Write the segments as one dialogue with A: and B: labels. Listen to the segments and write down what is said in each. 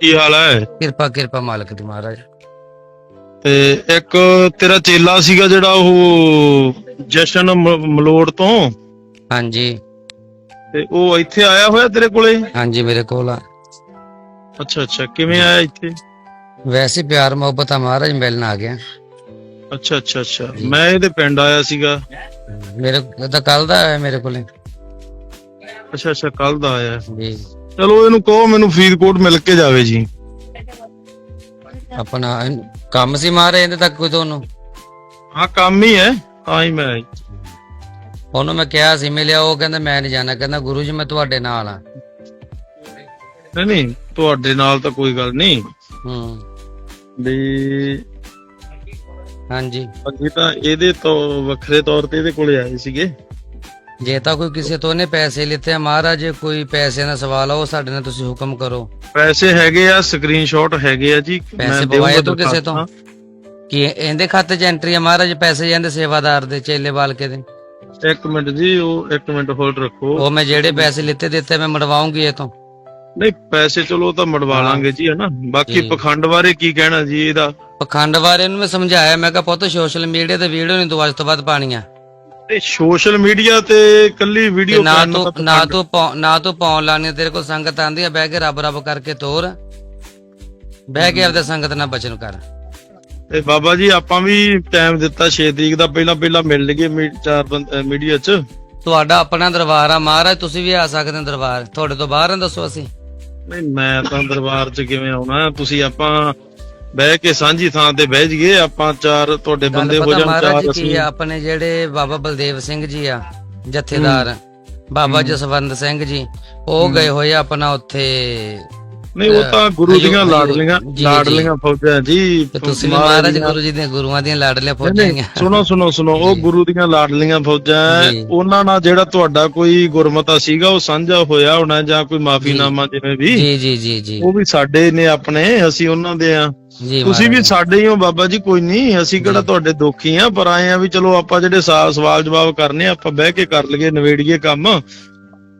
A: ਕੀ ਹਾਲ ਹੈ?
B: ਕਿਰਪਾ ਕਿਰਪਾ ਮਾਲਕ ਦੀ ਮਹਾਰਾਜ।
A: ਤੇ ਇੱਕ ਤੇਰਾ ਚੇਲਾ ਸੀਗਾ ਜਿਹੜਾ ਉਹ ਜਸ਼ਨ ਮ- ਮਲੋੜ ਤੋਂ?
B: ਹਾਂਜੀ।
A: ਤੇ ਉਹ ਇੱਥੇ ਆਇਆ ਹੋਇਆ ਤੇਰੇ ਕੋਲੇ?
B: ਹਾਂਜੀ ਮੇਰੇ ਕੋਲ ਆ।
A: ਅੱਛਾ ਅੱਛਾ। ਕਿਵੇਂ ਆਇਆ ਇੱਥੇ?
B: ਵੈਸੇ ਪਿਆਰ ਮੁਹੱਬਤ ਆ ਮਹਾਰਾਜ ਮਿਲਣ ਆ ਗਿਆ।
A: ਅੱਛਾ ਅੱਛਾ ਅੱਛਾ। ਮੈਂ ਇਹਦੇ ਪਿੰਡ ਆਇਆ ਸੀਗਾ।
B: ਮੇਰੇ ਇਹ ਤਾਂ ਕੱਲ ਦਾ ਆਇਆ ਮੇਰੇ ਕੋਲੇ।
A: ਅੱਛਾ ਅੱਛਾ। ਕੱਲ ਦਾ ਆਇਆ।
B: ਜੀ।
A: ਚਲੋ ਇਹਨੂੰ ਕਹੋ ਮੈਨੂੰ ਫਰੀਦਕੋਟ ਮਿਲ ਕੇ ਜਾਵੇ ਜੀ।
B: ਆਪਣਾ ਕੰਮ ਸੀ ਮਹਾਰਾਜ ਇਹਦੇ ਤੱਕ ਕੋਈ ਤੁਹਾਨੂੰ?
A: ਹਾਂ ਕੰਮ ਹੀ ਹੈ ਤਾਂ ਹੀ ਮੈਂ।
B: ਉਹਨੂੰ ਮੈਂ ਕਿਹਾ ਸੀ ਮਿਲਿਆ ਉਹ ਕਹਿੰਦਾ ਮੈਂ ਨਹੀਂ ਜਾਣਾ। ਕਹਿੰਦਾ ਗੁਰੂ ਜੀ ਮੈਂ ਤੁਹਾਡੇ ਨਾਲ ਆ
A: ਨਹੀਂ ਨਹੀਂ ਤੁਹਾਡੇ ਨਾਲ ਤਾਂ ਕੋਈ ਗੱਲ ਨਹੀਂ।
B: ਹੂੰ।
A: ਵੀ
B: ਹਾਂਜੀ।
A: ਅੱਗੇ ਤਾਂ ਇਹਦੇ ਤੋਂ ਵੱਖਰੇ ਤੌਰ ਤੇ ਇਹਦੇ ਕੋਲੇ ਆਏ ਸੀਗੇ।
B: ਜੇ ਤਾਂ ਕੋਈ ਕਿਸੇ ਤੋਂ ਉਹਨੇ ਪੈਸੇ ਲਿੱਤੇ ਆ ਮਹਾਰਾਜ ਕੋਈ ਪੈਸੇ ਦਾ ਸਵਾਲ ਆ ਉਹ ਸਾਡੇ ਨਾਲ ਤੁਸੀਂ ਹੁਕਮ ਕਰੋ।
A: ਪੈਸੇ ਹੈਗੇ ਆ ਸਕਰੀਨਸ਼ਾਟ ਹੈਗੇ ਆ ਜੀ
B: ਪੈਸੇ ਪਵਾਏ ਤੋਂ ਕਿਸੇ ਤੋਂ। ਕੀ ਇਹਦੇ ਖਾਤੇ 'ਚ ਐਂਟਰੀ ਆ ਮਹਾਰਾਜ ਪੈਸੇ ਜਾਂਦੇ ਸੇਵਾਦਾਰ ਦੇ ਚੇਲੇ ਬਾਲਕੇ ਦੇ?
A: ਇੱਕ ਮਿੰਟ ਜੀ ਉਹ ਇੱਕ ਮਿੰਟ ਹੋਲਡ ਰੱਖੋ।
B: ਉਹ ਮੈਂ ਜਿਹੜੇ ਪੈਸੇ ਲਿੱਤੇ ਦਿੱਤੇ ਮੈਂ ਮੜਵਾਉਂਗੀ ਇਹ ਤੋਂ।
A: ਨਹੀਂ ਪੈਸੇ ਚਲੋ ਤਾਂ ਮੜਵਾ ਲਾਂਗੇ ਜੀ ਹਨਾ? ਬਾਕੀ। ਪਖੰਡ ਬਾਰੇ ਕੀ ਕਹਿਣਾ ਜੀ ਇਹਦਾ?
B: ਪਖੰਡ ਬਾਰੇ ਇਹਨੂੰ ਮੈਂ ਸਮਝਾਇਆ ਮੈਂ ਕਿਹਾ ਪੁੱਤ ਸੋਸ਼ਲ ਮੀਡੀਆ ਤੇ ਵੀਡੀਓ ਨਹੀਂ ਤੂੰ ਅੱਜ ਤੋਂ ਬਾਅਦ ਪਾਣੀਆਂ
A: ਤੇ ਸੋਸ਼ਲ ਮੀਡੀਆ ਤੇ ਕੱਲੀ ਵੀਡੀਓ
B: ਨਾ ਤੂੰ ਨਾ ਤੂੰ ਨਾ ਤੂੰ ਪਾਉਣ ਲਾਣੀ ਤੇਰੇ ਕੋਲ ਸੰਗਤ ਆਂਦੀ ਆ ਬਹਿ ਕੇ ਰੱਬ ਰੱਬ ਕਰਕੇ ਤੋਰ। ਬਹਿ ਕੇ ਆਪਦੇ ਸੰਗਤ ਨਾਲ ਬਚਨ ਕਰ।
A: ਤੇ ਬਾਬਾ ਜੀ ਆਪਾਂ ਵੀ ਟਾਈਮ ਦਿੱਤਾ 6 ਤਰੀਕ ਦਾ ਪਹਿਲਾਂ ਪਹਿਲਾਂ ਮਿਲ ਲਈਏ ਚਾਰ ਮੀਡੀਆ 'ਚ।
B: ਤੁਹਾਡਾ ਆਪਣਾ ਦਰਬਾਰ ਆ ਮਹਾਰਾਜ ਤੁਸੀਂ ਵੀ ਆ ਸਕਦੇ ਹੋ ਦਰਬਾਰ। ਤੁਹਾਡੇ ਤੋਂ ਬਾਹਰ ਆ ਦੱਸੋ ਅਸੀਂ।
A: ਨਹੀਂ ਮੈਂ ਤਾਂ ਦਰਬਾਰ 'ਚ ਕਿਵੇਂ ਆਉਣਾ? ਤੁਸੀਂ ਆਪਾਂ ਬਹਿ ਕੇ ਸਾਂਝੀ ਥਾਂ ਤੇ ਬਹਿ ਜਾਈਏ ਆਪਾਂ ਚਾਰ ਤੁਹਾਡੇ ਬੰਦੇ ਹੋ ਜਾਣ ਚਾਰ ਅਸੀਂ।
B: ਆਪਣੇ ਜਿਹੜੇ ਬਾਬਾ ਬਲਦੇਵ ਸਿੰਘ ਜੀ ਆ ਜਥੇਦਾਰ ਬਾਬਾ ਜਸਵੰਤ ਸਿੰਘ ਜੀ ਉਹ ਗਏ ਹੋਏ ਆਪਣਾ ਉੱਥੇ
A: ਨਹੀਂ ਉਹ ਤਾਂ ਗੁਰੂ ਦੀਆਂ ਲਾਡਲੀਆਂ। ਲਾਡਲੀਆਂ ਫੌਜਾਂ ਜੀ
B: ਤੁਸੀਂ
A: ਮਹਾਰਾਜ ਦੀਆਂ-
B: ਗੁਰੂ ਜੀ ਦੇ ਗੁਰੂਆਂ ਦੀਆਂ ਲਾਡਲੀਆਂ ਫੌਜਾਂ।
A: ਸੁਣੋ ਸੁਣੋ ਸੁਣੋ ਉਹ ਗੁਰੂ ਦੀਆਂ ਲਾਡਲੀਆਂ ਫੌਜਾਂ। ਉਹਨਾਂ ਨਾਲ ਜਿਹੜਾ ਤੁਹਾਡਾ ਕੋਈ ਗੁਰਮਤਾ ਸੀਗਾ ਉਹ ਸਾਂਝਾ ਹੋਇਆ ਹੋਣਾ ਜਾਂ ਕੋਈ ਮਾਫੀਨਾਮਾ ਜਿਵੇਂ ਵੀ
B: ਜੀ ਜੀ ਜੀ ਜੀ।
A: ਉਹ ਵੀ ਸਾਡੇ ਨੇ ਆਪਣੇ ਅਸੀਂ ਉਹਨਾਂ ਦੇ ਆ ਤੁਸੀਂ ਵੀ। ਸਾਡੇ ਹੀ ਹੋ ਬਾਬਾ ਜੀ ਕੋਈ ਨਹੀਂ ਅਸੀਂ ਕਿਹੜਾ ਤੁਹਾਡੇ ਦੋਖੀ ਆ ਪਰ ਆਏ ਆ ਵੀ ਚਲੋ ਆਪਾਂ ਜਿਹੜੇ ਸਵਾਲ ਜਵਾਬ ਕਰਨੇ ਆ ਆਪਾਂ ਬਹਿ ਕੇ ਕਰ ਲਈਏ ਨਵੇੜੀਏ ਕੰਮ।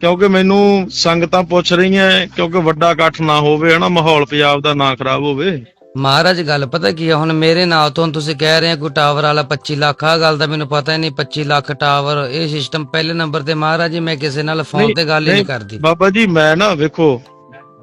A: ਕਿਉਂਕਿ ਮੈਨੂੰ ਸੰਗਤਾਂ ਪੁੱਛ ਰਹੀਆਂ ਕਿਉਂਕਿ ਵੱਡਾ ਇਕੱਠ ਨਾ ਹੋਵੇ ਹਨਾ ਮਾਹੌਲ ਪੰਜਾਬ ਦਾ ਨਾ ਖਰਾਬ ਹੋਵੇ।
B: ਮਹਾਰਾਜ ਗੱਲ ਪਤਾ ਕੀ ਹੈ ਹੁਣ ਮੇਰੇ ਨਾਂ ਤੋਂ ਤੁਸੀਂ ਕਹਿ ਰਹੇ ਆ ਕੋਈ ਟਾਵਰ ਵਾਲਾ 25 ਲੱਖ ਆ ਗੱਲ ਦਾ ਮੈਨੂੰ ਪਤਾ ਹੀ ਨਹੀਂ 25 ਲੱਖ ਟਾਵਰ ਇਹ ਸਿਸਟਮ ਪਹਿਲੇ ਨੰਬਰ ਤੇ ਮਹਾਰਾਜ ਜੀ ਮੈਂ ਕਿਸੇ ਨਾਲ ਫੋਨ ਤੇ ਗੱਲ ਹੀ ਨਹੀਂ, ਕਰਦੀ।
A: ਬਾਬਾ ਜੀ ਮੈਂ ਨਾ ਵੇਖੋ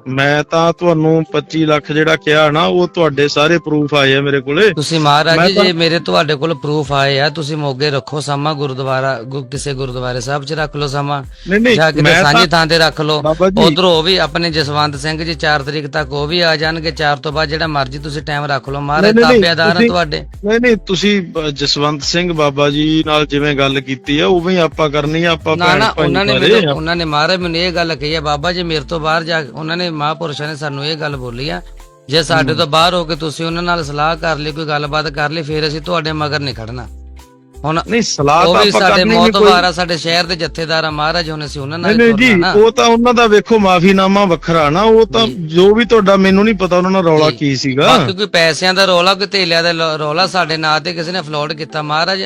A: ਮੈਂ ਤਾਂ ਤੁਹਾਨੂੰ 25 ਲੱਖ ਜਿਹੜਾ ਕਿਹਾ ਨਾ ਉਹ ਤੁਹਾਡੇ ਸਾਰੇ ਪ੍ਰੂਫ ਆਏ ਆ ਮੇਰੇ ਕੋਲੇ।
B: ਤੁਸੀਂ ਮਹਾਰਾਜ
A: ਮੈਂ
B: ਜੀ
A: ਤਾਂ-
B: ਜੇ ਮੇਰੇ ਤੁਹਾਡੇ ਕੋਲ ਪ੍ਰੂਫ ਆਏ ਆ ਤੁਸੀਂ ਮੋਗੇ ਰੱਖੋ ਸਮਾਂ ਗੁਰਦੁਆਰਾ ਗੁ- ਕਿਸੇ ਗੁਰਦੁਆਰੇ ਸਾਹਿਬ 'ਚ ਰੱਖ ਲਓ ਸਮਾਂ।
A: ਨਹੀਂ ਨਹੀਂ
B: ਜਾਂ ਕਿਤੇ
A: ਮੈਂ
B: ਸਾਂਝੀ
A: ਤਾਂ
B: ਥਾਂ ਤੇ ਰੱਖ ਲਓ।
A: ਬਾਬਾ ਜੀ।
B: ਉਧਰ ਉਹ ਵੀ ਆਪਣੇ ਜਸਵੰਤ ਸਿੰਘ ਜੀ 4 ਤਰੀਕ ਤੱਕ ਉਹ ਵੀ ਆ ਜਾਣਗੇ। 4 ਤੋਂ ਬਾਅਦ ਜਿਹੜਾ ਮਰਜ਼ੀ ਤੁਸੀਂ ਟਾਈਮ ਰੱਖ ਲਓ। ਮਹਾਰਾਜ
A: ਨਹੀਂ, ਨਹੀਂ,
B: ਤਾਬੇਦਾਰ ਆ
A: ਤੁਸੀਂ-
B: ਤੁਹਾਡੇ।
A: ਨਹੀਂ ਨਹੀਂ ਤੁਸੀਂ ਬ- ਜਸਵੰਤ ਸਿੰਘ ਬਾਬਾ ਜੀ ਨਾਲ ਜਿਵੇਂ ਗੱਲ ਕੀਤੀ ਆ ਉਵੇਂ ਹੀ ਆਪਾਂ ਕਰਨੀ ਆ ਆਪਾਂ
B: ਨਾ
A: ਭੈਣ
B: ਨਾ
A: ਭਾਈ
B: ਉਹਨਾਂ ਨੇ
A: ਸਾਰੇ
B: ਮੈਨੂੰ ਉਹਨਾਂ ਨੇ ਮਹਾਰਾਜ ਮੈਨੂੰ ਇਹ ਗੱਲ ਕਹੀ ਹੈ ਬਾਬਾ ਜੀ ਮੇਰੇ ਤੋਂ ਬਾਹਰ ਜਾ ਕੇ ਉਹਨਾਂ ਨੇ ਮਹਾਪੁਰਸ਼ਾਂ ਨੇ ਸਾਨੂੰ ਇਹ ਗੱਲ ਬੋਲੀ ਆ ਜੇ ਸਾਡੇ ਤੋਂ ਬਾਹਰ ਹੋ ਕੇ ਤੁਸੀਂ ਉਹਨਾਂ ਨਾਲ ਸਲਾਹ ਕਰ ਲਈ ਕੋਈ ਗੱਲਬਾਤ ਕਰ ਲਈ ਫਿਰ ਅਸੀਂ ਤੁਹਾਡੇ ਮਗਰ ਨਹੀਂ ਖੜਨਾ। ਹੁਣ
A: ਨਹੀਂ ਸਲਾਹ ਤਾਂ ਆਪਾਂ
B: ਸਾਡੇ
A: ਕਰਨੀ ਨਹੀਂ ਕੋਈ।
B: ਮੌਤਬਾਰ ਆ ਸਾਡੇ ਸ਼ਹਿਰ ਦੇ ਜਥੇਦਾਰ ਆ ਮਹਾਰਾਜ ਹੁਣ ਅਸੀਂ ਉਹਨਾਂ ਨਾਲ
A: ਨਹੀਂ ਜੀ ਉਹ ਤਾਂ ਉਹਨਾਂ ਦਾ ਵੇਖੋ ਮਾਫੀਨਾਮਾ ਵੱਖਰਾ ਨਾ ਉਹ ਤਾਂ ਜੋ। ਵੀ ਤੁਹਾਡਾ ਮੈਨੂੰ ਨਹੀਂ ਪਤਾ ਉਹਨਾਂ ਨਾਲ ਰੌਲਾ। ਕੀ ਸੀਗਾ।
B: ਕੋਈ ਪੈਸਿਆਂ ਦਾ ਰੋਲਾ ਕੋਈ ਧੇਲਿਆਂ ਦਾ ਰੌਲਾ ਸਾਡੇ ਨਾਂ ਤੇ ਕਿਸੇ ਨੇ ਫਲੋਟ ਕੀਤਾ ਮਹਾਰਾਜ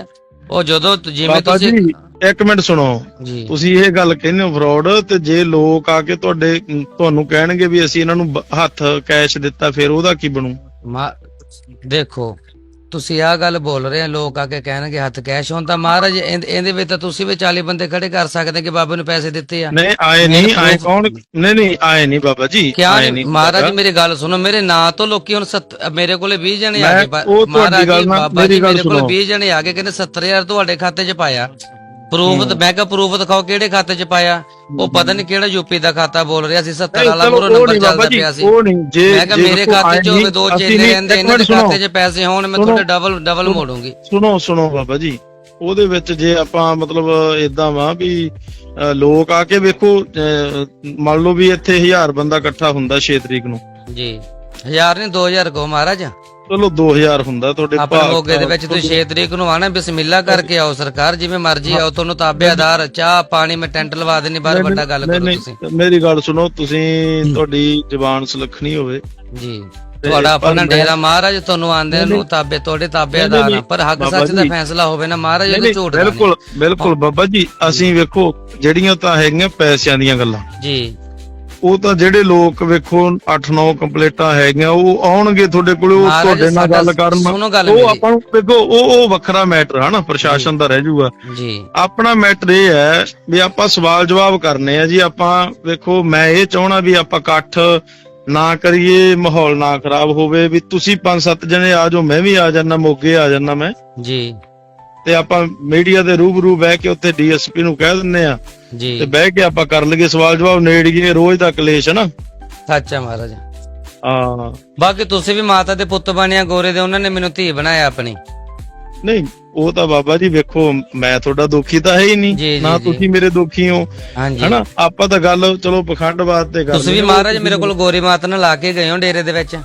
B: ਉਹ ਜਦੋਂ ਤ- ਜਿਵੇਂ
A: ਬਾਬਾ
B: ਤੁਸੀਂ
A: ਜੀ ਇੱਕ ਮਿੰਟ ਸੁਣੋ।
B: ਜੀ।
A: ਤੁਸੀਂ ਇਹ ਗੱਲ ਕਹਿੰਦੇ ਹੋ ਫਰਾਡ ਤੇ ਜੇ ਲੋਕ ਆ ਕੇ ਤੁਹਾਡੇ ਤੁਹਾਨੂੰ ਕਹਿਣਗੇ ਵੀ ਅਸੀਂ ਇਹਨਾਂ ਨੂੰ ਬ- ਹੱਥ ਕੈਸ਼ ਦਿੱਤਾ ਫਿਰ ਉਹਦਾ ਕੀ ਬਣੂ?
B: ਮਾ ਦੇਖੋ ਤੁਸੀਂ ਆ ਗੱਲ ਬੋਲ ਰਹੇ ਆ ਲੋਕ ਆ ਕੇ ਕਹਿਣਗੇ ਹੱਥ ਕੈਸ਼ ਹੁਣ ਤਾਂ ਮਹਾਰਾਜ ਇਹਦ- ਇਹਦੇ ਵਿੱਚ ਤਾਂ ਤੁਸੀਂ ਵੀ 40 ਬੰਦੇ ਖੜੇ ਕਰ ਸਕਦੇ ਕਿ ਬਾਬੇ ਨੂੰ ਪੈਸੇ ਦਿੱਤੇ ਆ।
A: ਨਹੀਂ ਆਏ ਨਹੀਂ ਆਏ ਕੌਣ? ਨਹੀਂ ਨਹੀਂ ਆਏ ਨਹੀਂ ਬਾਬਾ ਜੀ
B: ਕਿਆ
A: ਆਏ
B: ਨਹੀਂ? ਮਹਾਰਾਜ ਮੇਰੀ ਗੱਲ ਸੁਣੋ ਮੇਰੇ ਨਾਂ ਤੋਂ ਲੋਕੀ ਹੁਣ ਮੇਰੇ ਕੋਲੇ 20 ਜਣੇ ਆ ਗਏ। ਮਹਾਰਾਜ ਬਾਬਾ ਜੀ
A: ਮੇਰੀ
B: ਕੋਲ
A: ਸੁਣੋ।
B: 20 ਜਣੇ ਆ ਗਏ ਕਹਿੰਦੇ 70000 ਤੁਹਾਡੇ ਖਾਤੇ 'ਚ ਪਾਇਆ। ਪ੍ਰੂਫ ਤੇ ਮੈਂ ਕਿਹਾ ਪ੍ਰੂਫ ਦਿਖਾਓ ਕਿਹੜੇ ਖਾਤੇ 'ਚ ਪਾਇਆ? ਉਹ ਪਤਾ ਨਹੀਂ ਕਿਹੜਾ ਯੂਪੀ ਦਾ ਖਾਤਾ ਬੋਲ ਰਿਹਾ ਸੀ 70
A: ਨਹੀਂ,
B: ਵਾਲਾ ਮੂਰੋ ਨੰਬਰ ਚੱਲਦਾ ਪਿਆ ਸੀ।
A: ਉਹ ਨਹੀਂ ਜੇ
B: ਮੈਂ ਕਿਹਾ ਮੇਰੇ ਖਾਤੇ 'ਚ ਹੋਵੇ ਦੋ ਚੇਲੇ ਰਹਿੰਦੇ ਇਹਨਾਂ ਦੇ। ਖਾਤੇ 'ਚ ਪੈਸੇ ਹੋਣ ਮੈਂ। ਤੁਹਾਡੇ ਡਬਲ ਡਬਲ ਮੋੜੂੰਗੀ।
A: ਸੁਣੋ ਸੁਣੋ ਬਾਬਾ ਜੀ। ਉਹਦੇ ਵਿੱਚ ਜੇ ਆਪਾਂ ਮਤਲਬ ਇਦਾਂ ਵਾ ਵੀ ਲੋਕ ਆ ਕੇ ਵੇਖੋ ਮੰਨ ਲਓ ਵੀ ਇੱਥੇ 1000 ਬੰਦਾ ਇਕੱਠਾ ਹੁੰਦਾ 6 ਤਰੀਕ ਨੂੰ।
B: ਜੀ। ਹਜ਼ਾਰ ਨਹੀਂ 2000 ਕੋ ਮਹਾਰਾਜ।
A: ਚਲੋ 2000 ਹੁੰਦਾ ਤੁਹਾਡੇ
B: ਆਪਣੇ
A: ਭਾਗ
B: ਮੋਗੇ ਦੇ ਵਿੱਚ ਤੁਸੀਂ 6 ਤਰੀਕ ਨੂੰ ਆਣਾ ਬਿਸਮਿਲ੍ਲਾ ਕਰਕੇ ਆਓ ਸਰਕਾਰ ਜਿਵੇਂ ਮਰਜ਼ੀ ਆਓ ਤੁਹਾਨੂੰ ਤਾਬੇਦਾਰ ਚਾਹ ਪਾਣੀ ਮੈਂ ਟੈਂਟ ਲਵਾ ਦੇਣੀ ਬਾਹਰ ਵੱਡਾ ਗੱਲ ਕਰੋ
A: ਨਹੀਂ,
B: ਤੁਸੀਂ।
A: ਮੇਰੀ ਗੱਲ ਸੁਣੋ ਤੁਸੀਂ ਤੁਹਾਡੀ ਜ਼ਬਾਨ ਸੁਲੱਖਣੀ ਹੋਵੇ।
B: ਜੀ। ਤੁਹਾਡਾ ਆਪਣਾ ਡੇਰਾ ਮਹਾਰਾਜ ਤੁਹਾਨੂੰ ਆਂਦੇ ਨੂੰ ਤਾਬੇ ਤੁਹਾਡੇ ਤਾਬੇਦਾਰ ਆ। ਪਰ ਹੱਕ ਸੱਚ ਦਾ। ਫੈਸਲਾ ਹੋਵੇ ਨਾ ਮਹਾਰਾਜ
A: ਨਹੀਂ,
B: ਝੂਠ ਦਾ ਨਹੀਂ।
A: ਬਿਲਕੁਲ ਬਿਲਕੁਲ ਬਾਬਾ ਜੀ ਅਸੀਂ ਵੇਖੋ ਜਿਹੜੀਆਂ ਤਾਂ ਹੈਗੀਆਂ ਪੈਸਿਆਂ ਦੀਆਂ ਗੱਲਾਂ।
B: ਜੀ।
A: ਉਹ ਤਾਂ ਜਿਹੜੇ ਲੋਕ ਵੇਖੋ 8-9 ਕੰਪਲੀਟਾਂ ਹੈਗੀਆਂ ਉਹ ਆਉਣਗੇ ਤੁਹਾਡੇ ਕੋਲ ਉਹ ਤੁਹਾਡੇ ਨਾਲ ਗੱਲ ਕਰਨ ਉਹ। ਆਪਾਂ ਨੂੰ ਦੇਖੋ ਉਹ ਉਹ ਵੱਖਰਾ ਮੈਟਰ ਹੈ ਨਾ ਪ੍ਰਸ਼ਾਸਨ ਦਾ ਰਹਿ ਜਾਊਗਾ।
B: ਜੀ।
A: ਆਪਣਾ ਮੈਟਰ ਇਹ ਹੈ ਵੀ ਆਪਾਂ ਸਵਾਲ ਜਵਾਬ ਕਰਨੇ ਆ ਜੀ ਆਪਾਂ ਵੇਖੋ ਮੈਂ ਇਹ ਚਾਹਣਾ ਵੀ ਆਪਾਂ ਇਕੱਠ ਨਾ ਕਰੀਏ ਮਾਹੌਲ ਨਾ ਖਰਾਬ ਹੋਵੇ ਵੀ ਤੁਸੀਂ ਪੰਜ ਸੱਤ ਜਣੇ ਆ ਜਾਓ ਮੈਂ ਵੀ ਆ ਜਾਣਾ ਮੋਗੇ ਆ ਜਾਣਾ ਮੈਂ।
B: ਜੀ।
A: ਤੇ ਆਪਾਂ ਮੀਡੀਆ ਦੇ ਰੂਬਰੂ ਬਹਿ ਕੇ ਉੱਥੇ ਡੀਐਸਪੀ ਨੂੰ ਕਹਿ ਦਿੰਨੇ ਆ
B: ਜੀ।
A: ਤੇ ਬਹਿ ਕੇ ਆਪਾਂ ਕਰ ਲਈਏ ਸਵਾਲ ਜਵਾਬ ਨੇੜੀਏ ਰੋਜ਼ ਦਾ ਕਲੇਸ਼ ਹੈ ਨਾ।
B: ਸੱਚ ਹੈ ਮਹਾਰਾਜ।
A: ਹਾਂ।
B: ਬਾਕੀ ਤੁਸੀਂ ਵੀ ਮਾਤਾ ਦੇ ਪੁੱਤ ਬਣਿਆ ਗੋਰੇ ਦੇ ਉਹਨਾਂ ਨੇ ਮੈਨੂੰ ਧੀ ਬਣਾਇਆ ਆਪਣੀ।
A: ਨਹੀਂ ਉਹ ਤਾਂ ਬਾਬਾ ਜੀ ਵੇਖੋ ਮੈਂ ਤੁਹਾਡਾ ਦੁਖੀ ਤਾਂ ਹੈ ਹੀ ਨਹੀਂ ਨਾ। ਤੁਸੀਂ ਮੇਰੇ ਦੁਖੀ ਹੋ। ਹੈਨਾ? ਆਪਾਂ ਤਾਂ ਗੱਲ ਚਲੋ ਪਖੰਡਵਾਦ ਤੇ ਕਰ
B: ਤੁਸੀਂ ਵੀ। ਮਹਾਰਾਜ ਮੇਰੇ ਕੋਲ ਗੋਰੀ ਮਾਤਾ ਨਾਲ ਲਾ ਕੇ ਗਏ ਹੋ ਡੇਰੇ ਦੇ ਵਿੱਚ।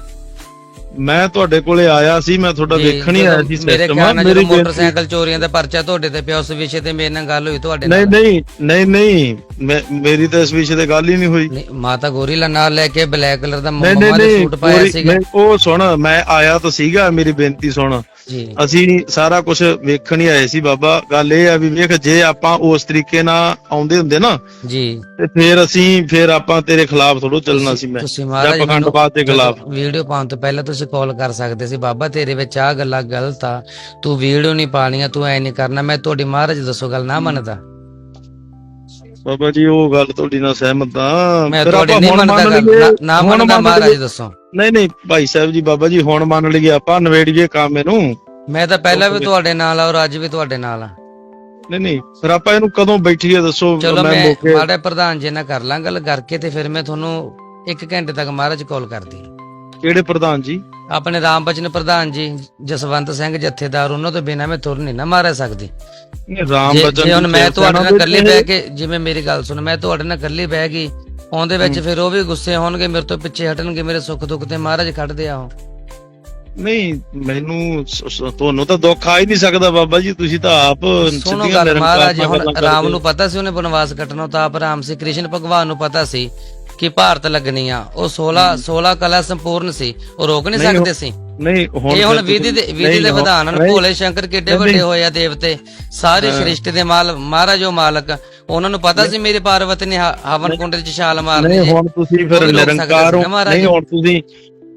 A: ਮੈਂ ਤੁਹਾਡੇ ਕੋਲੇ ਆਇਆ ਸੀ ਮੈਂ ਤੁਹਾਡਾ ਵੇਖਣ ਹੀ ਆਇਆ ਸੀ
B: ਜਦੋਂ ਮੇਰੇ ਮੋਟਰਸਾਈਕਲ ਚੋਰੀਆਂ ਦਾ ਪਰਚਾ ਤੁਹਾਡੇ ਤੇ ਪਿਆ ਉਸ ਵਿਸ਼ੇ ਤੇ ਮੇਰੇ ਨਾਲ ਗੱਲ ਹੋਈ ਤੁਹਾਡੇ
A: ਨਹੀਂ
B: ਨਾਲ।
A: ਨਹੀਂ ਨਹੀਂ ਨਹੀਂ ਮੈਂ- ਮੇਰੀ ਤਾਂ ਇਸ ਵਿਸ਼ੇ ਤੇ ਗੱਲ ਹੀ ਨਹੀਂ ਹੋਈ।
B: ਨਹੀਂ, ਮਾਤਾ ਗੋਰੀ ਲਾ ਨਾਲ ਲੈ ਕੇ ਬਲੈਕ ਕਲਰ ਦਾ
A: ਨਹੀਂ ਨਹੀਂ
B: ਮੰਮਾ ਦੇ
A: ਨਹੀਂ
B: ਸੂਟ ਪਾਇਆ ਸੀਗਾ।
A: ਨਹੀਂ, ਉਹ ਸੁਣ ਮੈਂ ਆਇਆ ਤਾਂ ਸੀਗਾ ਮੇਰੀ ਬੇਨਤੀ ਸੁਣ। ਅਸੀਂ ਸਾਰਾ ਕੁਝ ਵੇਖਣ ਹੀ ਆਏ ਸੀ ਬਾਬਾ। ਗੱਲ ਇਹ ਆ ਵੀ ਵੇਖ ਜੇ ਆਪਾਂ ਉਸ ਤਰੀਕੇ ਨਾਲ ਆਉਂਦੇ ਹੁੰਦੇ ਨਾ
B: ਜੀ।
A: ਤੇ ਫਿਰ ਅਸੀਂ ਫਿਰ ਆਪਾਂ ਤੇਰੇ ਖਿਲਾਫ ਥੋੜੋ ਚੱਲਣਾ ਸੀ ਮੈਂ।
B: ਤੁਸੀਂ
A: ਜਾਂ
B: ਮਹਾਰਾਜ
A: ਪਖੰਡਵਾਦ ਦੇ ਖਿਲਾਫ।
B: ਵੀਡੀਓ ਪਾਉਣ ਤੋਂ ਪਹਿਲਾਂ ਤੁਸੀਂ ਕਾਲ ਕਰ ਸਕਦੇ ਸੀ ਬਾਬਾ ਤੇਰੇ ਵਿੱਚ ਆ ਗੱਲਾਂ ਗਲਤ ਆ। ਤੂੰ ਵੀਡੀਓ ਨਹੀਂ ਪਾਣੀਆਂ ਤੂੰ ਐ ਨਹੀਂ ਕਰਨਾ ਮੈਂ ਤੁਹਾਡੀ ਮਹਾਰਾਜ ਦੱਸੋ ਗੱਲ ਨਾ ਮੰਨਦਾ।
A: ਬਾਬਾ ਜੀ ਉਹ ਗੱਲ ਤੁਹਾਡੀ ਨਾਲ ਸਹਿਮਤ ਆ
B: ਮੈਂ ਤੁਹਾਡੀ ਨਹੀਂ ਮੰਨਦਾ ਨਾ- ਮੰਨਦਾ
A: ਮੰਨ
B: ਮਹਾਰਾਜ। ਦੱਸੋ।
A: ਨਹੀਂ ਨਹੀਂ ਭਾਈ ਸਾਹਿਬ ਜੀ ਬਾਬਾ ਜੀ ਹੁਣ ਮੰਨ ਲਈਏ ਆਪਾਂ ਨਵੇੜੀਏ ਕੰਮ ਇਹਨੂੰ।
B: ਮੈਂ ਤਾਂ ਪਹਿਲਾਂ ਵੀ ਤੁਹਾਡੇ ਨਾਲ ਆ ਔਰ ਅੱਜ ਵੀ ਤੁਹਾਡੇ ਨਾਲ ਆ।
A: ਨਹੀਂ ਨਹੀਂ ਫਿਰ ਆਪਾਂ ਇਹਨੂੰ ਕਦੋਂ ਬੈਠੀਏ ਦੱਸੋ।
B: ਚਲੋ ਮੈਂ
A: ਮੌਕੇ-
B: ਮਾੜੇ ਪ੍ਰਧਾਨ ਜੀ ਨਾਲ ਕਰ ਲਾਂ ਗੱਲ ਕਰਕੇ ਤੇ ਫਿਰ ਮੈਂ ਤੁਹਾਨੂੰ 1 ਘੰਟੇ ਤੱਕ ਮਹਾਰਾਜ ਕਾਲ ਕਰਦੀ।
A: ਕਿਹੜੇ ਪ੍ਰਧਾਨ ਜੀ?
B: ਆਪਣੇ ਰਾਮ ਬਚਨ ਪ੍ਰਧਾਨ ਜੀ ਜਸਵੰਤ ਸਿੰਘ ਜਥੇਦਾਰ ਉਹਨਾਂ ਤੋਂ ਬਿਨਾ ਮੈਂ ਤੁਰ ਨਹੀਂ ਨਾ ਮਾਰ ਸਕਦੀ।
A: ਰਾਮ
B: ਜੇ
A: ਬਚਨ
B: ਜੇ ਹੁਣ ਮੈਂ ਤੁਹਾਡੇ ਨਾਲ ਇਕੱਲੇ ਬਹਿ ਕੇ ਜਿਵੇਂ ਮੇਰੀ ਗੱਲ ਸੁਣ ਮੈਂ ਤੁਹਾਡੇ ਨਾਲ ਇਕੱਲੇ ਬਹਿ ਗਈ ਆਉਂਦੇ ਵਿੱਚ ਫਿਰ ਉਹ ਵੀ ਗੁੱਸੇ ਹੋਣਗੇ ਮੇਰੇ ਤੋਂ ਪਿੱਛੇ ਹਟਣਗੇ ਮੇਰੇ ਸੁੱਖ ਦੁੱਖ ਤੇ ਮਹਾਰਾਜ ਖੜਦੇ ਆ ਉਹ।
A: ਨਹੀਂ ਮੈਨੂੰ ਸ- ਸ- ਤੁਹਾਨੂੰ ਤਾਂ ਦੁੱਖ ਆ ਹੀ ਨਹੀਂ ਸਕਦਾ ਬਾਬਾ ਜੀ ਤੁਸੀਂ ਤਾਂ ਆਪ
B: ਸੁਣੋ
A: ਸਿੱਧੀਆਂ
B: ਗੱਲ
A: ਨਿਰੰਕਾਰ
B: ਮਹਾਰਾਜ ਹੁਣ
A: ਗੱਲਾਂ
B: ਰਾਮ
A: ਕਰਦੇ
B: ਨੂੰ ਪਤਾ ਸੀ ਉਹਨੇ ਬਨਵਾਸ ਕੱਟਣਾ ਤਾਂ ਆਪ ਰਾਮ ਸੀ ਕ੍ਰਿਸ਼ਨ ਭਗਵਾਨ ਨੂੰ ਪਤਾ ਸੀ। ਕਿ ਭਾਰਤ ਲੱਗਣੀ ਆ। ਉਹ 16 16 ਕਲਾ ਸੰਪੂਰਨ ਸੀ। ਉਹ ਰੋਕ ਨਹੀਂ ਸਕਦੇ ਸੀ।
A: ਨਹੀਂ ਹੁਣ
B: ਇਹ ਹੁਣ ਵਿਧੀ ਦੇ ਵਿਧੀ ਦੇ ਵਿਧਾਨ ਹਨ। ਭੋਲੇ ਸ਼ੰਕਰ ਕਿੱਡੇ ਵੱਡੇ ਹੋਏ ਆ ਦੇਵਤੇ। ਸਾਰੇ ਸ੍ਰਿਸ਼ਟੀ ਦੇ ਮਾਲ ਮਹਾਰਾਜ ਉਹ ਮਾਲਕ। ਉਹਨਾਂ ਨੂੰ ਪਤਾ ਸੀ ਮੇਰੇ ਪਾਰਵਤੀ ਨੇ ਹਵਨ ਕੁੰਡ ਵਿੱਚ ਛਾਲ ਮਾਰਨੀ
A: ਨਹੀਂ ਹੁਣ ਤੁਸੀਂ ਫਿਰ ਨਿਰੰਕਾਰ ਹੋ। ਨਹੀਂ ਹੁਣ ਤੁਸੀਂ